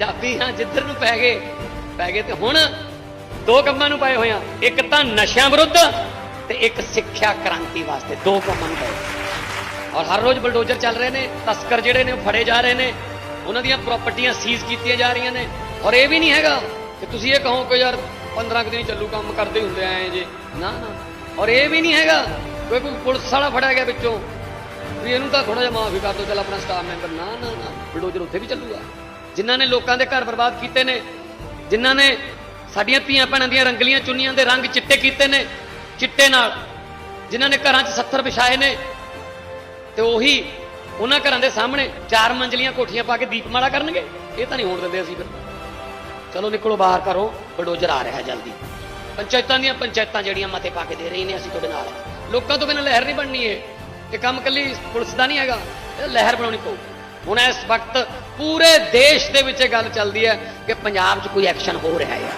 ਚਾਬੀ ਹਾਂ, ਜਿੱਧਰ ਨੂੰ ਪੈ ਗਏ। ਪੈ ਗਏ ਤੇ ਹੁਣ ਦੋ ਕੰਮਾਂ ਨੂੰ ਪਏ ਹੋਏ ਆ। ਇੱਕ ਤਾਂ ਨਸ਼ਿਆਂ ਵਿਰੁੱਧ ਤੇ ਇੱਕ ਸਿੱਖਿਆ ਕ੍ਰਾਂਤੀ ਵਾਸਤੇ ਦੋ ਕੰਮਾਂ ਨੂੰ ਪਏ। ਔਰ ਹਰ ਰੋਜ਼ ਬਲਡੋਜ਼ਰ ਚੱਲ ਰਹੇ ਨੇ, ਤਸਕਰ ਜਿਹੜੇ ਨੇ ਉਹ ਫੜੇ ਜਾ ਰਹੇ ਨੇ। ਉਹਨਾਂ ਦੀਆਂ ਪ੍ਰਾਪਰਟੀਆਂ ਸੀਜ਼ ਕੀਤੀਆਂ ਜਾ ਰਹੀਆਂ ਨੇ। ਔਰ ਇਹ ਵੀ ਨਹੀਂ ਹੈਗਾ ਕਿ ਤੁਸੀਂ ਇਹ ਕਹੋ ਕਿ ਯਾਰ 15 ਕੁ ਦਿਨ ਚੱਲੂ, ਕੰਮ ਕਰਦੇ ਹੁੰਦੇ ਆਏ ਜੇ। ਨਾ ਨਾ। ਔਰ ਇਹ ਵੀ ਨਹੀਂ ਹੈਗਾ ਕੋਈ ਕੋਈ ਪੁਲਿਸ ਵਾਲਾ ਫੜਿਆ ਗਿਆ ਵਿੱਚੋਂ। ਵੀ ਇਹਨੂੰ ਤਾਂ ਥੋੜਾ ਜਿਹਾ ਮਾਫੀ ਕਰ ਦਿਓ, ਚੱਲ ਆਪਣਾ ਸਟਾਫ ਮੈਂਬਰ ਨਾ ਨਾ ਨਾ। ਬਲਡੋਜ਼ਰ ਉੱਥੇ ਵੀ ਚੱਲੂਗਾ। ਜਿਨ੍ਹਾਂ ਨੇ ਲੋਕਾਂ ਦੇ ਘਰ ਬਰਬਾਦ ਕੀਤੇ ਨੇ, ਜਿਨ੍ਹਾਂ ਨੇ ਸਾਡੀਆਂ ਧੀਆਂ ਭੈਣਾਂ ਦੀਆਂ ਰੰਗਲੀਆਂ ਚੁੰਨੀਆਂ ਦੇ ਰੰਗ ਚਿੱਟੇ ਕੀਤੇ ਨੇ, ਚਿੱਟੇ ਨਾਲ, ਜਿਨ੍ਹਾਂ ਨੇ ਘਰਾਂ 'ਚ 70 ਵਿਛਾਏ ਨੇ, ਤੇ ਉਹੀ ਉਹਨਾਂ ਘਰਾਂ ਦੇ ਸਾਹਮਣੇ ਚਾਰ ਮੰਜ਼ਲੀਆਂ ਕੋਠੀਆਂ ਪਾ ਕੇ ਦੀਪਮਾਲਾ ਕਰਨਗੇ। ਇਹ ਤਾਂ ਨਹੀਂ ਹੋਣ ਦਿੰਦੇ ਅਸੀਂ ਫਿਰ। ਚਲੋ ਨਿਕਲੋ ਬਾਹਰ ਕਰੋ ਬਲਡੋਜ਼ਰ ਆ ਰਿਹਾ ਜਲਦੀ। ਪੰਚਾਇਤਾਂ ਦੀਆਂ ਪੰਚਾਇਤਾਂ ਜਿਹੜੀਆਂ ਮਤੇ ਪਾ ਕੇ ਦੇ ਰਹੀ ਨੇ ਅਸੀਂ ਤੁਹਾਡੇ ਨਾਲ। ਲੋਕਾਂ ਤੋਂ ਬਿਨਾਂ ਲਹਿਰ ਨਹੀਂ ਬਣਨੀ ਇਹ। ਇਹ ਕੰਮ ਕੱਲੀ ਪੁਲਿਸ ਦਾ ਨਹੀਂ ਹੈਗਾ, ਇਹ ਲਹਿਰ ਬਣਾਉਣੀ ਪਊ। ਹੁਣ ਇਸ ਵਕਤ ਪੂਰੇ ਦੇਸ਼ ਦੇ ਵਿੱਚ ਇਹ ਗੱਲ ਚੱਲਦੀ ਹੈ ਕਿ ਪੰਜਾਬ 'ਚ ਕੋਈ ਐਕਸ਼ਨ ਹੋ ਰਿਹਾ ਹੈ।